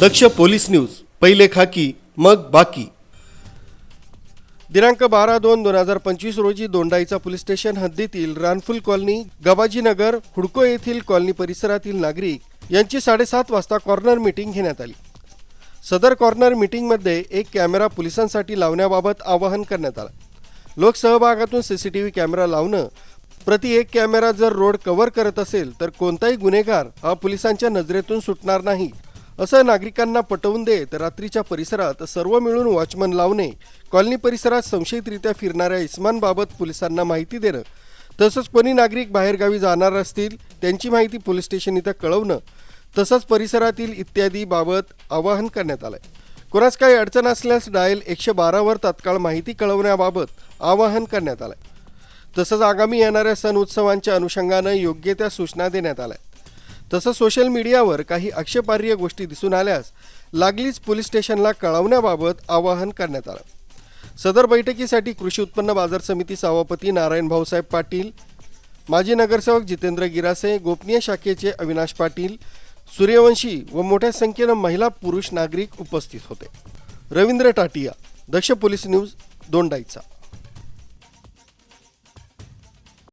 दक्ष police news पहिले खाकी मग बाकी. दिनांक बारा दोन दोन हजार पंचवीस रोजी दोंडाईचा पोलीस स्टेशन हद्दीतील रानफुल कॉलनी गबाजीनगर हुडको येथील कॉलनी परिसरातील नागरिक यांची साडेसात वाजता कॉर्नर मीटिंग घेण्यात आली. सदर कॉर्नर मीटिंगमध्ये एक कॅमेरा पोलिसांसाठी लावण्याबाबत आवाहन करण्यात आलं. लोकसहभागातून सीसीटीव्ही कॅमेरा लावणं प्रति एक कॅमेरा जर रोड कव्हर करत असेल तर कोणताही गुन्हेगार हा पोलिसांच्या नजरेतून सुटणार नाही. असं नागरिकांना पटवून देत रात्रीच्या परिसरात सर्व मिळून वॉचमन लावणे कॉलनी परिसरात संशयितरित्या फिरणाऱ्या इस्मानबाबत पोलिसांना माहिती देणं तसंच कोणी नागरिक बाहेरगावी जाणार असतील त्यांची माहिती पोलीस स्टेशन इथं कळवणं तसंच परिसरातील इत्यादी बाबत आवाहन करण्यात आलंय. कोणास काही अडचण असल्यास डायल एकशे बारावर तात्काळ माहिती कळवण्याबाबत आवाहन करण्यात आलंय. तसंच आगामी येणाऱ्या सण उत्सवांच्या अनुषंगानं योग्य त्या सूचना देण्यात आल्या तसं सोशल मीडियावर काही आक्षेपार्ह गोष्टी दिसून आल्यास लागलीच पोलीस स्टेशनला कळवण्याबाबत आवाहन करण्यात आलं. सदर बैठकीसाठी कृषी उत्पन्न बाजार समिती सभापती नारायण भाऊसाहेब पाटील माजी नगरसेवक जितेंद्र गिरासे गोपनीय शाखेचे अविनाश पाटील सूर्यवंशी व मोठ्या संख्येनं महिला पुरुष नागरिक उपस्थित होते. Ravindra Tatiya Daksh police news Dondaicha.